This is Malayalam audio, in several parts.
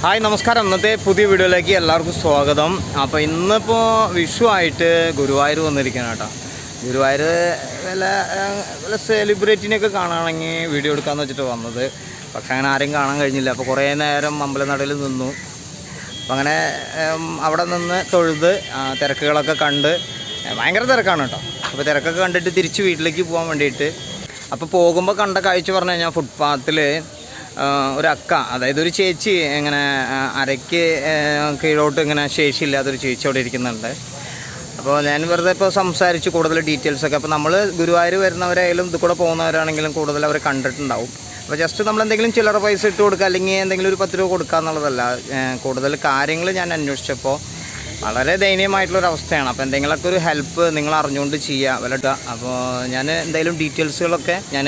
ഹായ് നമസ്കാരം. ഇന്നത്തെ പുതിയ വീഡിയോയിലേക്ക് എല്ലാവർക്കും സ്വാഗതം. അപ്പോൾ ഇന്നിപ്പോൾ വിഷു ആയിട്ട് ഗുരുവായൂർ വന്നിരിക്കുകയാണ് കേട്ടോ. ഗുരുവായൂർ വല്ല വല്ല സെലിബ്രിറ്റിനെയൊക്കെ കാണുകയാണെങ്കിൽ വീഡിയോ എടുക്കാമെന്ന് വെച്ചിട്ട് വന്നത്. പക്ഷെ അങ്ങനെ ആരെയും കാണാൻ കഴിഞ്ഞില്ല. അപ്പോൾ കുറേ നേരം അമ്പലനടയിൽ നിന്നു. അപ്പം അങ്ങനെ അവിടെ നിന്ന് തൊഴുത് തിരക്കുകളൊക്കെ കണ്ട് ഭയങ്കര തിരക്കാണ് കേട്ടോ. അപ്പോൾ തിരക്കൊക്കെ കണ്ടിട്ട് തിരിച്ച് വീട്ടിലേക്ക് പോകാൻ വേണ്ടിയിട്ട്. അപ്പോൾ പോകുമ്പോൾ കണ്ട കാഴ്ച പറഞ്ഞു കഴിഞ്ഞാൽ ഫുട്പാത്തിൽ ഒരു അക്ക അതായത് ഒരു ചേച്ചി ഇങ്ങനെ അരയ്ക്ക് കീഴോട്ട് ഇങ്ങനെ ശേഷിയില്ലാത്തൊരു ചേച്ചി അവിടെ ഇരിക്കുന്നുണ്ട്. അപ്പോൾ ഞാൻ വെറുതെ ഇപ്പോൾ സംസാരിച്ച് കൂടുതൽ ഡീറ്റെയിൽസ് ഒക്കെ അപ്പോൾ നമ്മൾ ഗുരുവായൂർ വരുന്നവരായാലും ഇത് കൂടെ പോകുന്നവരാണെങ്കിലും കൂടുതൽ അവർ കണ്ടിട്ടുണ്ടാവും. അപ്പോൾ ജസ്റ്റ് നമ്മൾ എന്തെങ്കിലും ചില്ലറ പൈസ ഇട്ട് കൊടുക്കുക അല്ലെങ്കിൽ എന്തെങ്കിലും ഒരു പത്ത് രൂപ കൊടുക്കുക എന്നുള്ളതല്ല കൂടുതൽ കാര്യങ്ങൾ ഞാൻ അന്വേഷിച്ചപ്പോൾ വളരെ ദയനീയമായിട്ടുള്ളൊരു അവസ്ഥയാണ്. അപ്പോൾ എന്തെങ്കിലുമൊക്കെ ഒരു ഹെൽപ്പ് നിങ്ങൾ അറിഞ്ഞുകൊണ്ട് ചെയ്യുക വിലട്ടുക അപ്പോൾ ഞാൻ എന്തെങ്കിലും ഡീറ്റെയിൽസുകളൊക്കെ ഞാൻ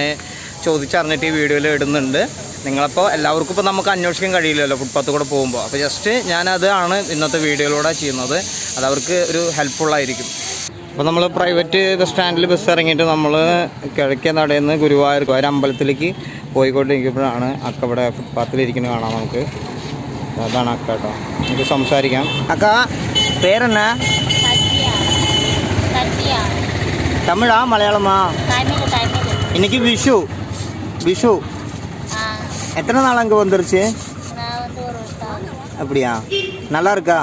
ചോദിച്ചറിഞ്ഞിട്ട് ഈ വീഡിയോയിൽ ഇടുന്നുണ്ട്. നിങ്ങളപ്പോൾ എല്ലാവർക്കും ഇപ്പോൾ നമുക്ക് അന്വേഷിക്കാൻ കഴിയില്ലല്ലോ ഫുട്പാത്ത് കൂടെ പോകുമ്പോൾ അപ്പോൾ ജസ്റ്റ് ഞാനതാണ് ഇന്നത്തെ വീഡിയോയിലൂടെ ചെയ്യുന്നത്. അത് അവർക്ക് ഒരു ഹെൽപ്ഫുള്ളായിരിക്കും അപ്പോൾ നമ്മൾ പ്രൈവറ്റ് ബസ് സ്റ്റാൻഡിൽ ബസ് ഇറങ്ങിയിട്ട് നമ്മൾ കിഴക്കേ നടയിൽ ഗുരുവായൂർ ഒരു അമ്പലത്തിലേക്ക് പോയിക്കൊണ്ടിരിക്കുമ്പോഴാണ് അക്ക ഇവിടെ ഫുട്പാത്തിലിരിക്കുന്നത് കാണാം നമുക്ക്. അതാണ് അക്ക കേട്ടോ. നമുക്ക് സംസാരിക്കാം. അക്ക പേരെന്നാ? തമിഴാ മലയാളമാ? എനിക്ക് വിഷു. விஷு எத்தனை நாள் அங்கே வந்துருச்சு? அப்படியா? நல்லா இருக்கா?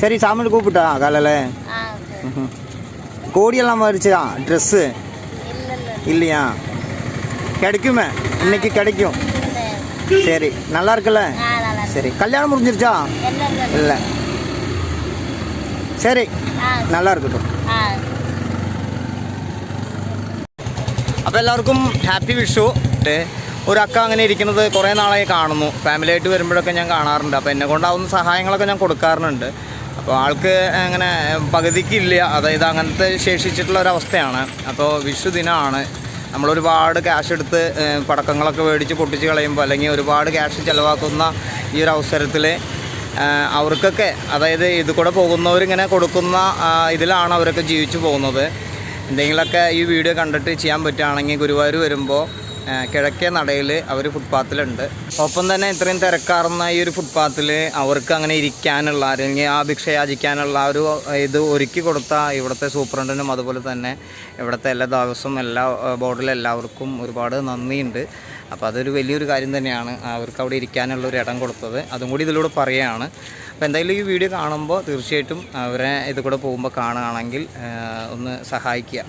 சரி சாமியில் கூப்பிட்டா காலையில்? கோடியெல்லாம் மாறிச்சா ட்ரெஸ்ஸு? இல்லையா? கிடைக்குமே? இன்னைக்கு கிடைக்கும். சரி நல்லா இருக்குல்ல? சரி கல்யாணம் முடிஞ்சிருச்சா? இல்லை சரி நல்லா இருக்கட்டும். അപ്പോൾ എല്ലാവർക്കും ഹാപ്പി വിഷു. ഒരു അക്ക അങ്ങനെ ഇരിക്കുന്നത് കുറേ നാളായി കാണുന്നു. ഫാമിലി ആയിട്ട് വരുമ്പോഴൊക്കെ ഞാൻ കാണാറുണ്ട്. അപ്പോൾ എന്നെ കൊണ്ടാവുന്ന സഹായങ്ങളൊക്കെ ഞാൻ കൊടുക്കാറുണ്ട്. അപ്പോൾ ആൾക്ക് അങ്ങനെ പകുതിക്കില്ല. അതായത് അങ്ങനത്തെ ശേഷിച്ചിട്ടുള്ള ഒരവസ്ഥയാണ്. അപ്പോൾ വിഷു ദിനമാണ് നമ്മളൊരുപാട് ക്യാഷ് എടുത്ത് പടക്കങ്ങളൊക്കെ മേടിച്ച് പൊട്ടിച്ച് കളയുമ്പോൾ അല്ലെങ്കിൽ ഒരുപാട് ക്യാഷ് ചിലവാക്കുന്ന ഈ ഒരു അവസരത്തിൽ അവർക്കൊക്കെ അതായത് ഇത് കൂടെ പോകുന്നവരിങ്ങനെ കൊടുക്കുന്ന ഇതിലാണ് അവരൊക്കെ ജീവിച്ചു പോകുന്നത്. എന്തെങ്കിലുമൊക്കെ ഈ വീഡിയോ കണ്ടിട്ട് ചെയ്യാൻ പറ്റുകയാണെങ്കിൽ ഗുരുവായൂർ വരുമ്പോൾ കിഴക്കേ നടയിൽ അവർ ഫുട്പാത്തിലുണ്ട് ഒപ്പം തന്നെ ഇത്രയും തിരക്കാർന്ന ഈ ഒരു ഫുട്പാത്തിൽ അവർക്ക് അങ്ങനെ ഇരിക്കാനുള്ള അല്ലെങ്കിൽ ആ ഭിക്ഷ യാചിക്കാനുള്ള ഒരു ഇത് ഒരുക്കി കൊടുത്ത ഇവിടുത്തെ സൂപ്രണ്ടിനും അതുപോലെ തന്നെ ഇവിടുത്തെ എല്ലാ ദിവസവും എല്ലാ ബോർഡിലെ എല്ലാവർക്കും ഒരുപാട് നന്ദിയുണ്ട്. അപ്പോൾ അതൊരു വലിയൊരു കാര്യം തന്നെയാണ് അവർക്ക് അവിടെ ഇരിക്കാനുള്ള ഒരു ഇടം കൊടുത്തത്. അതും കൂടി ഇതിലൂടെ പറയുകയാണ്. അപ്പോൾ എന്തായാലും ഈ വീഡിയോ കാണുമ്പോൾ തീർച്ചയായിട്ടും അവരെ ഇത് കൂടെ പോകുമ്പോൾ കാണുകയാണെങ്കിൽ ഒന്ന് സഹായിക്കുക.